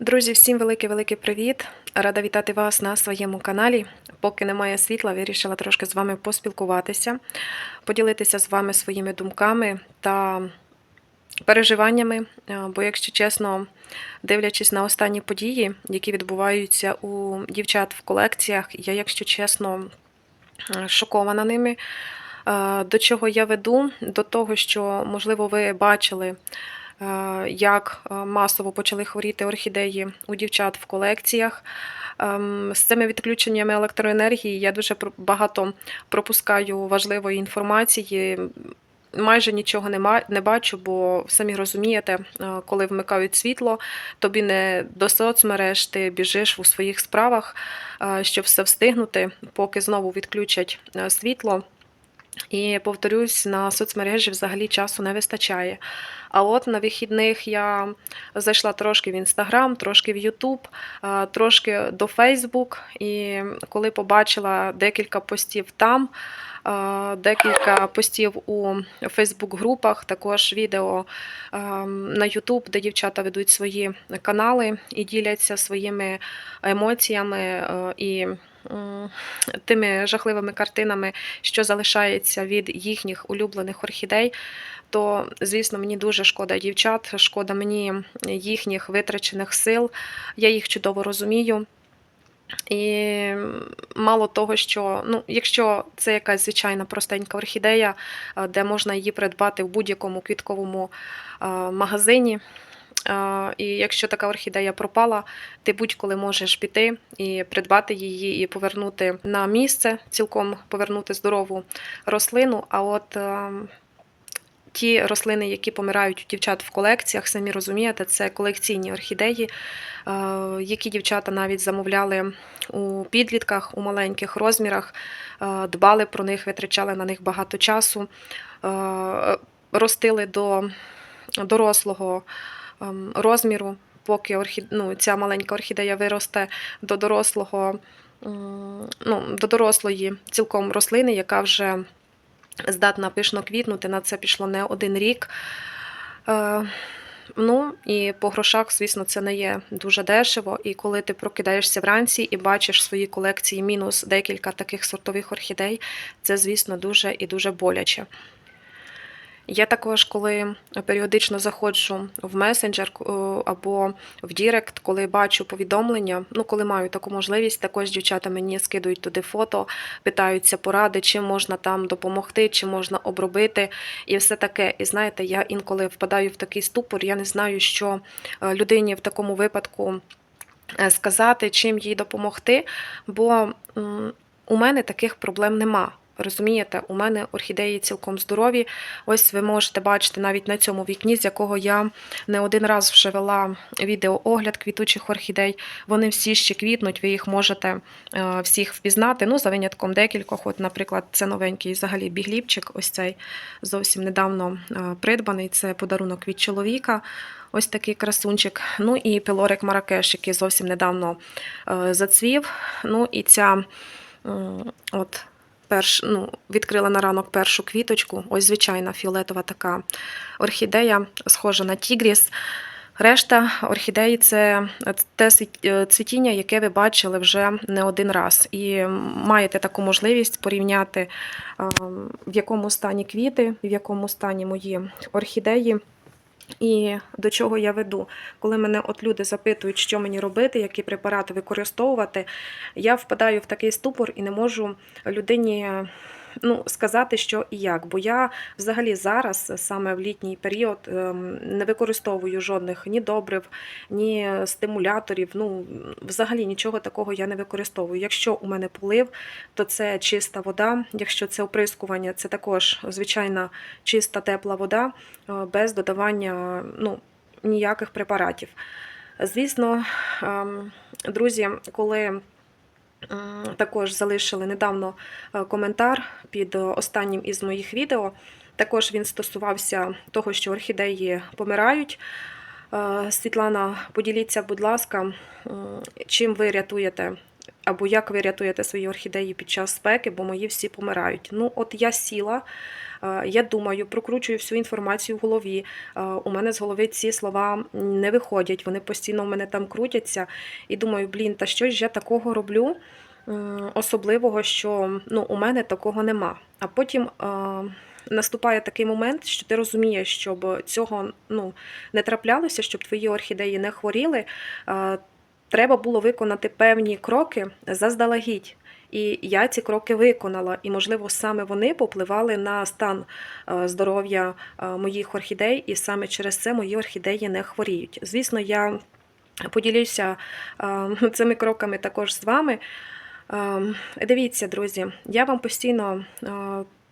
Друзі, всім великий-великий привіт! Рада вітати вас на своєму каналі. Поки немає світла, вирішила трошки з вами поспілкуватися, поділитися з вами своїми думками та переживаннями. Е, Бо, якщо чесно, дивлячись на останні події, які відбуваються у дівчат в колекціях, я, якщо чесно, е, шокована ними. Е, До чого я веду? До того, що, можливо, ви бачили, як е, масово почали хворіти орхідеї у дівчат в колекціях. Ем, З цими відключеннями електроенергії я дуже багато пропускаю важливої інформації. Майже нічого не ма- не бачу, бо самі розумієте, е, коли вмикають світло, тобі не до соцмереж, ти біжиш у своїх справах, е, щоб все встигнути, поки знову відключать е, світло. І повторюсь, на соцмережі взагалі часу не вистачає. А от на вихідних я зайшла трошки в Інстаграм, трошки в Ютуб, трошки до Фейсбук. І коли побачила декілька постів там, декілька постів у Фейсбук-групах, також відео на Ютуб, де дівчата ведуть свої канали і діляться своїми емоціями і тими жахливими картинами, що залишається від їхніх улюблених орхідей. То, звісно, мені дуже шкода дівчат, шкода мені їхніх витрачених сил. Я їх чудово розумію. І мало того, що ну, якщо це якась звичайна простенька орхідея, е, де можна її придбати в будь-якому квітковому е, магазині. Е, І якщо така орхідея пропала, ти будь-коли можеш піти і придбати її, і повернути на місце, цілком повернути здорову рослину. А от е, ті рослини, які помирають у дівчат в колекціях, самі розумієте, це колекційні орхідеї, е, які дівчата навіть замовляли у підлітках, у маленьких розмірах, дбали про них, витрачали на них багато часу, ростили до дорослого розміру, поки орхід... ну, ця маленька орхідея виросте до дорослого, ну, до дорослої цілком рослини, яка вже здатна пишно квітнути. На це пішло не один рік. Е, Ну і по грошах, звісно, це не є дуже дешево. І коли ти прокидаєшся вранці і бачиш в своїй колекції мінус декілька таких сортових орхідей, це, звісно, дуже і дуже боляче. Я також, коли періодично заходжу в месенджер е, або в Дірект, коли бачу повідомлення, ну коли маю таку можливість, також дівчата мені скидують туди фото, питаються поради, чим можна там допомогти, чи можна обробити, і все таке. І знаєте, я інколи впадаю в такий ступор, я не знаю, що е, людині в такому випадку е, сказати, чим їй допомогти, бо у мене таких проблем нема. Розумієте, у мене орхідеї цілком здорові. Ось ви можете бачити навіть на цьому вікні, з якого я не один раз вже вела відеоогляд квітучих орхідей. Вони всі ще квітнуть, ви їх можете е, всіх впізнати. Ну, за винятком декількох. От, наприклад, це новенький взагалі бігліпчик, ось цей зовсім недавно е, придбаний. Це подарунок від чоловіка. Ось такий красунчик. Ну і пілорик Маракеш, який зовсім недавно е, зацвів. Ну і ця от перш, ну, відкрила на ранок першу квіточку. Ось звичайна фіолетова така орхідея, схожа на тігріс. Решта орхідеї це те е, цвітіння, яке ви бачили вже не один раз. І маєте таку можливість порівняти, в якому стані квіти, в якому стані мої орхідеї. І до чого я веду? Коли мене от люди запитують, що мені робити, які препарати використовувати, я впадаю в такий ступор і не можу людині ну, сказати, що і як. Бо я взагалі зараз, саме в літній період, ем, не використовую жодних ні добрив, ні стимуляторів. Ну, взагалі нічого такого я не використовую. Якщо у мене полив, то це чиста вода. Якщо це оприскування, це також звичайна чиста тепла вода е, без додавання ну, ніяких препаратів. Звісно, ем, друзі, коли також залишили недавно е, коментар під е, останнім із моїх відео, також він стосувався того, що орхідеї помирають. Е, Світлана, поділіться, будь ласка, чим ви рятуєте або як ви рятуєте свої орхідеї під час спеки, бо мої всі помирають. Ну, от я сіла, е, я думаю, прокручую всю інформацію в голові. Е, У мене з голови ці слова не виходять, вони постійно в мене там крутяться. І думаю, блін, та що ж я такого роблю? Особливого, що ну, у мене такого нема. А потім е, наступає такий момент, що ти розумієш, щоб цього ну, не траплялося, щоб твої орхідеї не хворіли. е, Треба було виконати певні кроки заздалегідь. І я ці кроки виконала, і, можливо, саме вони попливали на стан е, здоров'я е, моїх орхідей, і саме через це мої орхідеї не хворіють. Звісно, я поділюся е, цими кроками також з вами. Дивіться, друзі, я вам постійно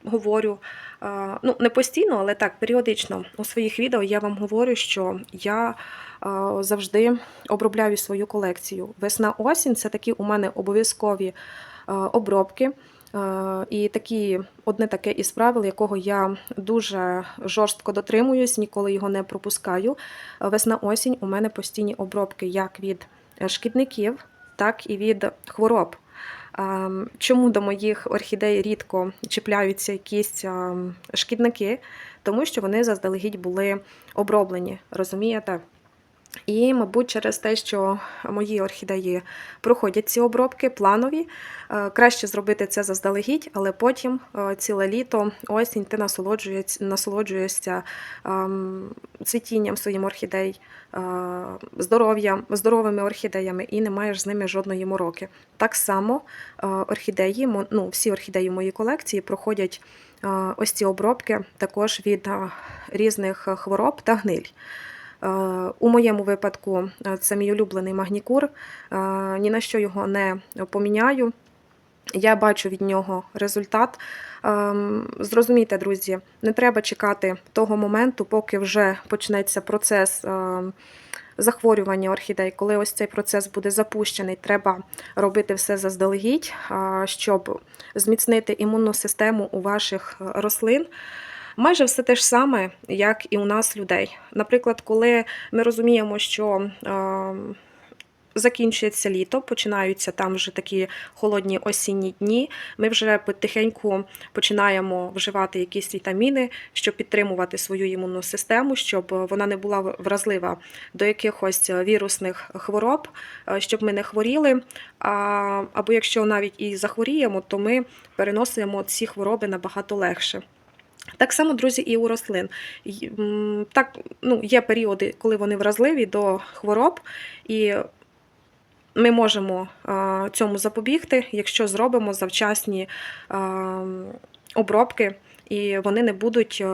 говорю, ну не постійно, але так, періодично у своїх відео я вам говорю, що я завжди обробляю свою колекцію. Весна-осінь це такі у мене обов'язкові обробки. І такі, одне таке із правил, якого я дуже жорстко дотримуюсь, ніколи його не пропускаю. Е, Весна-осінь у мене постійні обробки як від е, шкідників, так і від хвороб. Чому до моїх орхідей рідко чіпляються якісь шкідники? Тому що вони заздалегідь були оброблені, розумієте? І, мабуть, через те, що мої орхідеї проходять ці обробки планові, е, краще зробити це заздалегідь, але потім е, ціле літо, осінь, ти насолоджуєшся, ем, цвітінням своїм орхідей, е, здоров'ям, здоровими орхідеями і не маєш з ними жодної мороки. Так само орхідеї, ну, всі орхідеї в моїй колекції проходять ось ці обробки також від різних хвороб та гниль. Е, У моєму випадку е, це мій улюблений магнікур. Е, Ні на що його не поміняю. Я бачу від нього результат. Зрозумійте, друзі, не треба чекати того моменту, поки вже почнеться процес захворювання орхідей. Коли ось цей процес буде запущений, треба робити все заздалегідь, щоб зміцнити імунну систему у ваших рослин. Майже все те ж саме, як і у нас людей. Наприклад, коли ми розуміємо, що закінчується літо, починаються там вже такі холодні осінні дні. Ми вже потихеньку починаємо вживати якісь вітаміни, щоб підтримувати свою імунну систему, щоб вона не була вразлива до якихось вірусних хвороб, е, щоб ми не хворіли. А, або якщо навіть і захворіємо, то ми переносимо ці хвороби набагато легше. Так само, друзі, і у рослин. Так, ну, є періоди, коли вони вразливі до хвороб, і ми можемо цьому запобігти, якщо зробимо завчасні обробки, і вони не будуть.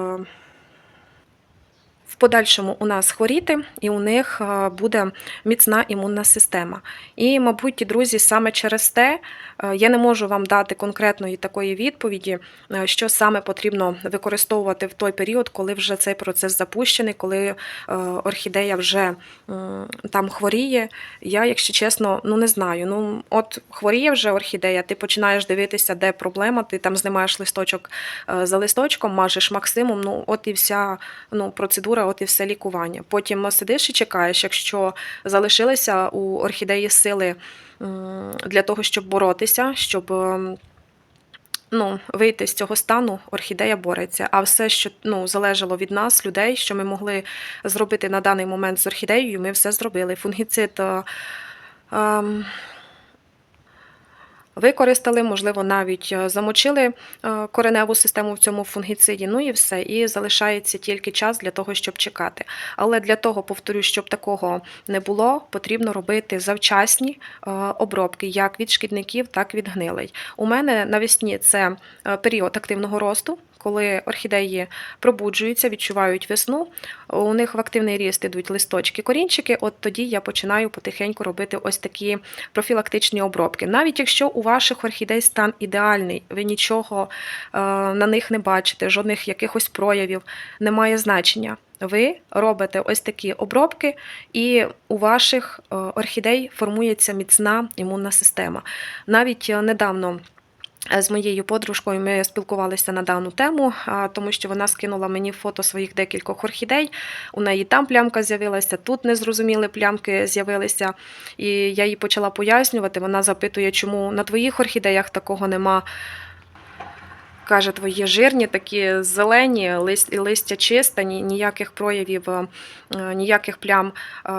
В подальшому у нас хворіти, і у них буде міцна імунна система. І, мабуть, друзі, саме через те е, я не можу вам дати конкретної такої відповіді, е, що саме потрібно використовувати в той період, коли вже цей процес запущений, коли е, орхідея вже там хворіє. Я, якщо чесно, ну не знаю. Ну, от хворіє вже орхідея, ти починаєш дивитися, де проблема, ти там знімаєш листочок е, за листочком, мажеш максимум. Ну, от і вся ну, процедура, от і все лікування. Потім сидиш і чекаєш, якщо залишилися у орхідеї сили для того, щоб боротися, щоб. Ну, вийти з цього стану, орхідея бореться. А все, що ну, залежало від нас, людей, що ми могли зробити на даний момент з орхідеєю, ми все зробили. Фунгіцид е, ем, використали, можливо, навіть е, замочили е, кореневу систему в цьому фунгіциді. Ну і все. І залишається тільки час для того, щоб чекати. Але для того, повторюю, щоб такого не було, потрібно робити завчасні е, обробки, як від шкідників, так і від гнилей. У мене навесні це період активного росту. Коли орхідеї пробуджуються, відчувають весну, у них в активний ріст ідуть листочки, корінчики. От тоді я починаю потихеньку робити ось такі профілактичні обробки. Навіть якщо у ваших орхідей стан ідеальний, ви нічого е, на них не бачите, жодних якихось проявів, немає значення. Ви робите ось такі обробки, і у ваших е, орхідей формується міцна імунна система. Навіть е, недавно З моєю подружкою ми спілкувалися на дану тему, тому що вона скинула мені фото своїх декількох орхідей. У неї там плямка з'явилася, тут незрозуміли плямки з'явилися. І я їй почала пояснювати. Вона запитує, чому на твоїх орхідеях такого нема. Каже, твої жирні, такі зелені, лист- листя чисте, ні- ніяких проявів, е, ніяких плям е,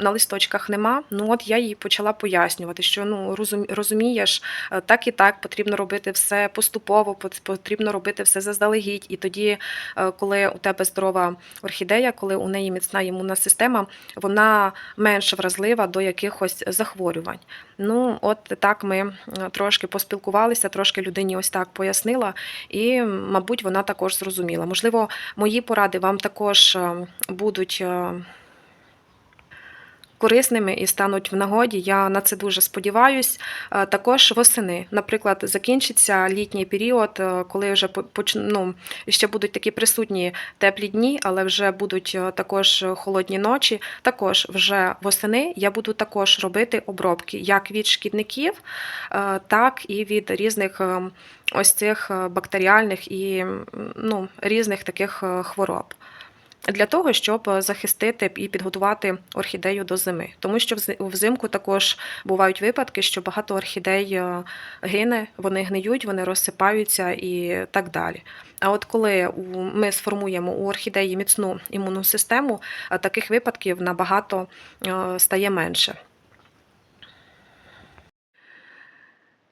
на листочках нема. Ну от я їй почала пояснювати, що ну розумієш, е, так і так потрібно робити все поступово, потрібно робити все заздалегідь. І тоді, коли у тебе здорова орхідея, коли у неї міцна імунна система, вона менш вразлива до якихось захворювань. Ну, от так ми трошки поспілкувалися, трошки людині ось так пояснила, і, мабуть, вона також зрозуміла. Можливо, мої поради вам також е, будуть. Корисними і стануть в нагоді. Я на це дуже сподіваюсь. Е, Також восени, наприклад, закінчиться літній період, е, коли вже по- поч- ну, ще будуть такі присутні теплі дні, але вже будуть е, також холодні ночі. Також вже восени я буду також робити обробки як від шкідників, так і від різних ось цих бактеріальних і ну, різних таких хвороб. Для того, щоб захистити і підготувати орхідею до зими. Тому що взи- взимку також бувають випадки, що багато орхідей е, гине, вони гниють, вони розсипаються і так далі. А от коли ми сформуємо у орхідеї міцну імунну систему, таких випадків набагато е, стає менше.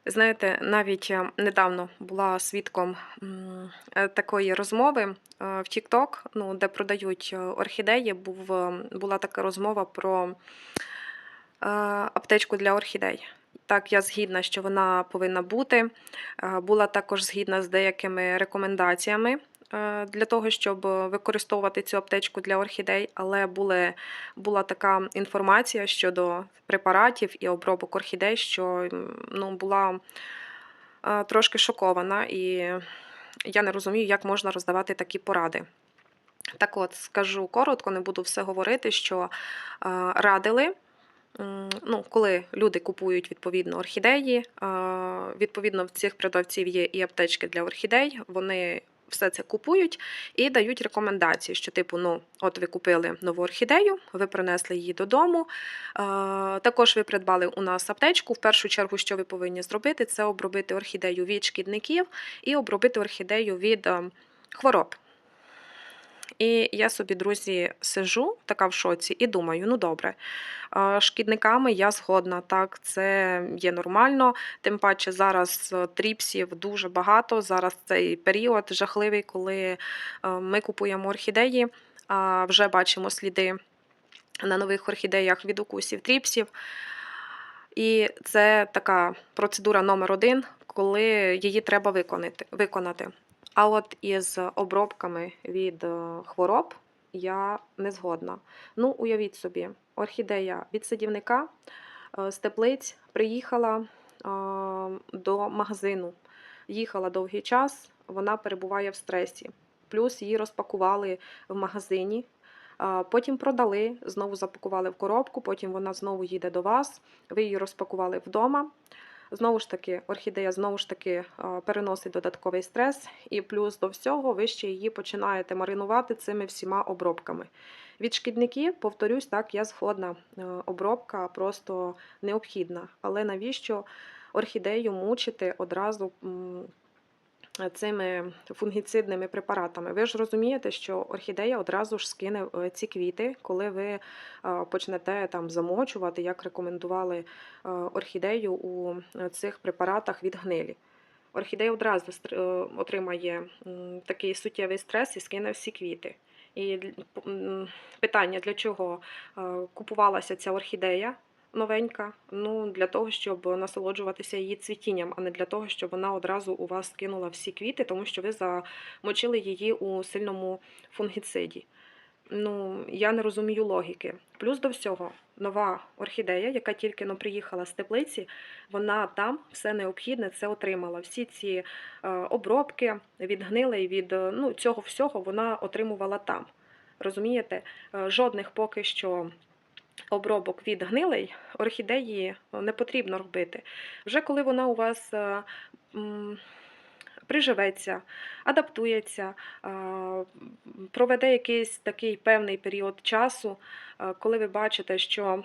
Знаєте, навіть е, недавно була свідком е, такої розмови е, в TikTok, ну, де продають е, орхідеї. Був, е, була така розмова про аптечку для орхідей. Так, я згідна, що вона повинна бути. Була також згідна з деякими рекомендаціями для того, щоб використовувати цю аптечку для орхідей, але були, була така інформація щодо препаратів і обробок орхідей, що ну, була е, трошки шокована, і я не розумію, як можна роздавати такі поради. Так от, скажу коротко, не буду все говорити, що е, радили. Ну, коли люди купують відповідно орхідеї, е, відповідно в цих продавців є і аптечки для орхідей, вони все це купують і дають рекомендації, що типу, ну, от ви купили нову орхідею, ви принесли її додому. е, Також ви придбали у нас аптечку. В першу чергу, що ви повинні зробити, це обробити орхідею від шкідників і обробити орхідею від е, хвороб. І я собі, друзі, сижу така в шоці і думаю: ну добре, шкідниками я згодна, так, це є нормально. Тим паче зараз е, тріпсів дуже багато. Зараз цей період жахливий, коли е, ми купуємо орхідеї, а вже бачимо сліди на нових орхідеях від укусів тріпсів. І це така процедура номер один, коли її треба виконати. А от із обробками від е, хвороб я не згодна. Ну, уявіть собі, орхідея від садівника е, з теплиць приїхала е, до магазину. Їхала довгий час, вона перебуває в стресі. Плюс її розпакували в магазині, потім продали, знову запакували в коробку, потім вона знову їде до вас. Ви її розпакували вдома. Знову ж таки, орхідея знову ж таки переносить додатковий стрес, і плюс до всього ви ще її починаєте маринувати цими всіма обробками. Від шкідників, повторюсь, так, я згодна. е, Обробка просто необхідна. Але навіщо орхідею мучити одразу цими фунгіцидними препаратами? Ви ж розумієте, що орхідея одразу ж скине е, ці квіти, коли ви е, почнете там замочувати, як рекомендували е, орхідею у цих препаратах від гнилі. Орхідея одразу отримає такий суттєвий стрес і скине всі квіти. І питання, для чого купувалася ця орхідея новенька? Ну, для того, щоб насолоджуватися її цвітінням, а не для того, щоб вона одразу у вас скинула всі квіти, тому що ви замочили її у сильному фунгіциді. Ну, я не розумію логіки. Плюс до всього, нова орхідея, яка тільки но приїхала з теплиці, вона там все необхідне це отримала. Всі ці е, обробки від гнилей, від е, ну, цього всього вона отримувала там. Розумієте? Е, Жодних поки що обробок від гнилей орхідеї не потрібно робити. Вже коли вона у вас е, приживеться, адаптується, е, проведе якийсь такий певний період часу, е, коли ви бачите, що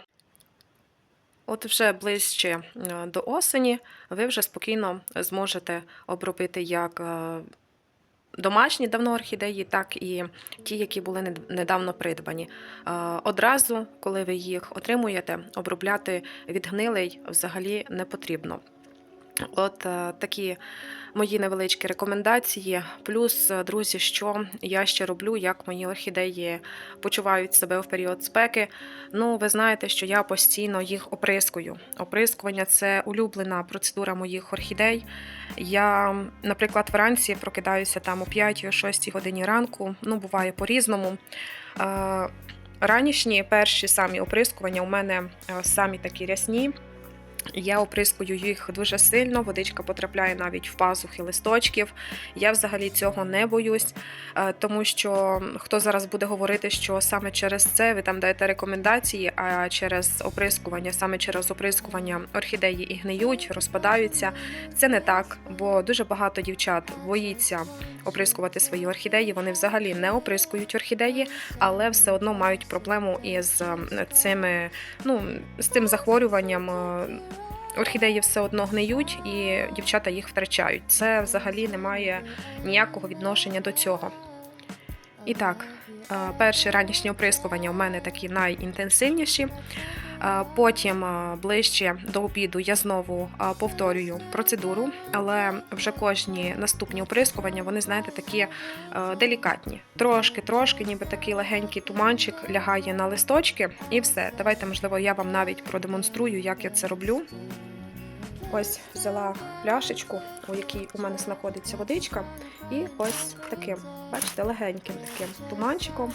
От вже ближче е, до осені ви вже спокійно зможете обробити як е, домашні давно орхідеї, так і ті, які були нед- недавно придбані. Одразу, коли ви їх отримуєте, обробляти від гнилей взагалі не потрібно. От е, такі мої невеличкі рекомендації. Плюс, е, друзі, що я ще роблю, як мої орхідеї почувають себе в період спеки. Ну, ви знаєте, що я постійно їх оприскую. Оприскування це улюблена процедура моїх орхідей. Я, наприклад, вранці прокидаюся там о 5-6 годині ранку, ну, буває по-різному. Е, Ранішні перші самі оприскування у мене самі такі рясні. Я оприскую їх дуже сильно, водичка потрапляє навіть в пазухи листочків. Я взагалі цього не боюсь, е, тому що хто зараз буде говорити, що саме через це ви там даєте рекомендації, а через оприскування, саме через оприскування орхідеї і гниють, розпадаються. Це не так, бо дуже багато дівчат боїться оприскувати свої орхідеї. Вони взагалі не оприскують орхідеї, але все одно мають проблему із е, цими, ну, з цим захворюванням. Орхідеї все одно гниють, і дівчата їх втрачають. Це взагалі не має ніякого відношення до цього. І так, е, перші ранішні оприскування у мене такі найінтенсивніші. Потім ближче до обіду я знову повторюю процедуру, але вже кожні наступні оприскування, вони, знаєте, такі е, делікатні. Трошки-трошки, ніби такий легенький туманчик лягає на листочки, і все. Давайте, можливо, я вам навіть продемонструю, як я це роблю. Ось взяла пляшечку, у якій у мене знаходиться водичка, і ось таким, бачите, легеньким таким туманчиком,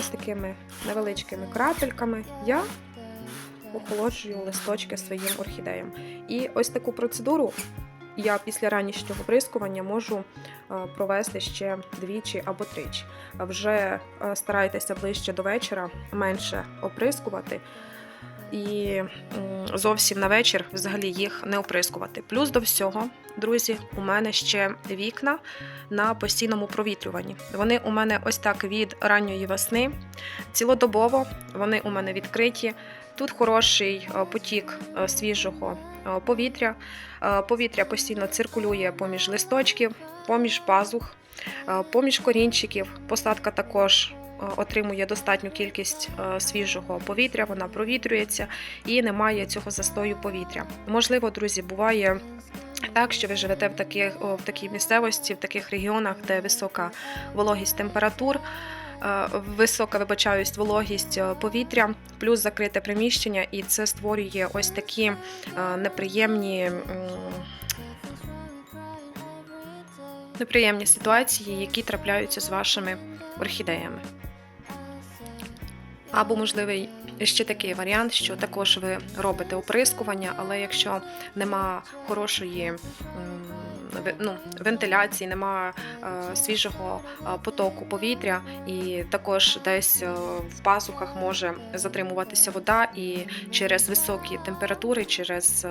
ось такими невеличкими крапельками я охолоджую листочки своїм орхідеям. І ось таку процедуру я після ранішнього оприскування можу е, провести ще двічі або тричі. Вже е, старайтеся ближче до вечора менше оприскувати. І зовсім на вечір взагалі їх не оприскувати. Плюс до всього, друзі, у мене ще вікна на постійному провітрюванні. Вони у мене ось так від ранньої весни, цілодобово вони у мене відкриті. Тут хороший е, потік е, свіжого е, повітря. Повітря постійно циркулює поміж листочків, поміж пазух, поміж корінчиків. Посадка також отримує достатню кількість свіжого повітря, вона провітрюється і немає цього застою повітря. Можливо, друзі, буває. Так, що ви живете в таких в такій місцевості, в таких регіонах, де висока вологість температур, е, висока, вибачаюсь, вологість е, повітря, плюс закрите приміщення, і це створює ось такі е, неприємні. Неприємні ситуації, які трапляються з вашими орхідеями. Або можливий ще такий варіант, що також ви робите оприскування, але якщо нема хорошої ну, вентиляції, нема е, свіжого е, потоку повітря, і також десь е, в пазухах може затримуватися вода, і через високі температури, через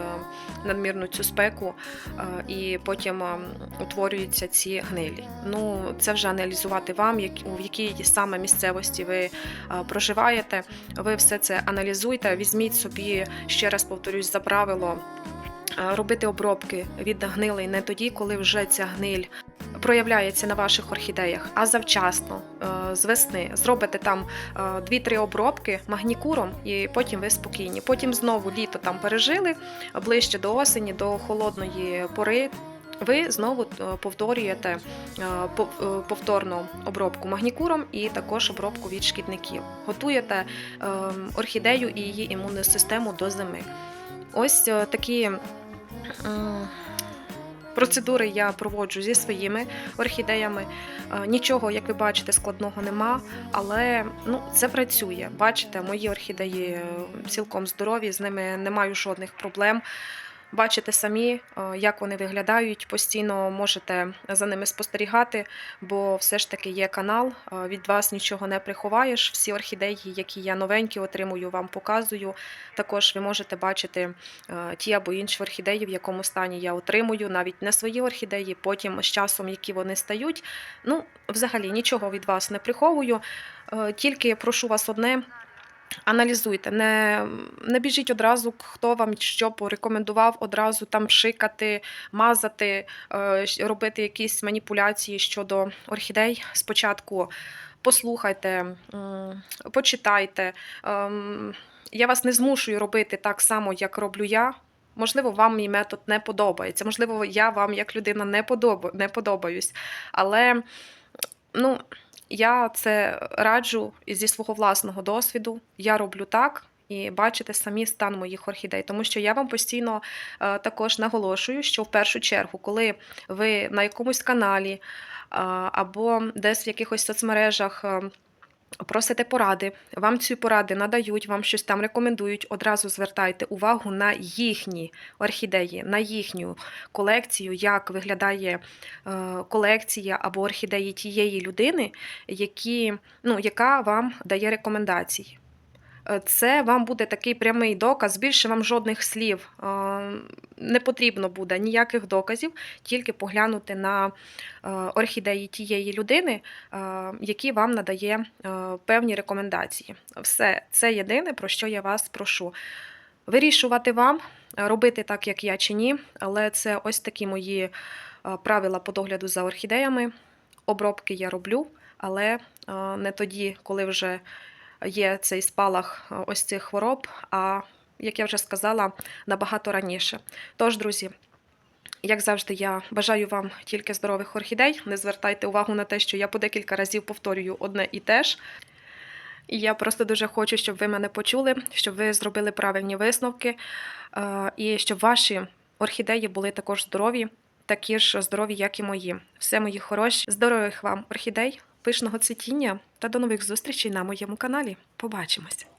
надмірну цю спеку, і потім е, утворюються ці гнилі. Ну, це вже аналізувати вам, у якій саме місцевості ви проживаєте. Ви все це аналізуйте, візьміть собі, ще раз повторюсь, за правило. Е, Робити обробки від гнилей не тоді, коли вже ця гниль проявляється на ваших орхідеях, а завчасно е, з весни. Зробите там е, 2-3 обробки магнікуром, і потім ви спокійні. Потім знову літо там пережили ближче до осені, до холодної пори. Ви знову е, повторюєте е, е, повторну обробку магнікуром і також обробку від шкідників. Готуєте ем, орхідею і її імунну систему до зими. Ось е, такі процедури я проводжу зі своїми орхідеями. Е, Нічого, як ви бачите, складного нема, але ну, це працює. Бачите, мої орхідеї е, цілком здорові, з ними не маю жодних проблем. Бачите самі, е, як вони виглядають. Постійно можете за ними спостерігати, бо все ж таки є канал. е, Від вас нічого не приховаєш. Всі орхідеї, які я новенькі отримую, вам показую. Також ви можете бачити е, ті або інші орхідеї, в якому стані я отримую, навіть не свої орхідеї, потім з часом, які вони стають. Ну, взагалі нічого від вас не приховую. Тільки прошу вас одне. Аналізуйте, не, не біжіть одразу, хто вам що порекомендував, одразу там шикати, мазати, е, робити якісь маніпуляції щодо орхідей. Спочатку послухайте, почитайте. Ем, Я вас не змушую робити так само, як роблю я. Можливо, вам мій метод не подобається. Можливо, я вам як людина не, подоба, не подобаюсь. Але ну, я це раджу зі свого власного досвіду. Я роблю так. І бачите самі стан моїх орхідей, тому що я вам постійно е, також наголошую, що в першу чергу, коли ви на якомусь каналі е, або десь в якихось соцмережах е, просите поради, вам ці поради надають, вам щось там рекомендують, одразу звертайте увагу на їхні орхідеї, на їхню колекцію, як виглядає е, колекція або орхідеї тієї людини, які, ну, яка вам дає рекомендації. Це вам буде такий прямий доказ, більше вам жодних слів е, не потрібно буде ніяких доказів, тільки поглянути на е, орхідеї тієї людини, е, які вам надає певні рекомендації. Все, це єдине, про що я вас прошу. Вирішувати вам, робити так, як я чи ні, але це ось такі мої правила по догляду за орхідеями. Обробки я роблю, але не тоді, коли вже є цей спалах е, ось цих хвороб, а як я вже сказала, набагато раніше. Тож, друзі, як завжди, я бажаю вам тільки здорових орхідей. Не звертайте увагу на те, що я по декілька разів повторюю одне і те ж. І я просто дуже хочу, щоб ви мене почули, щоб ви зробили правильні висновки, е, і щоб ваші орхідеї були також здорові, такі ж здорові, як і мої. Все мої хороші, здорових вам орхідей, пишного цвітіння та до нових зустрічей на моєму каналі. Побачимось!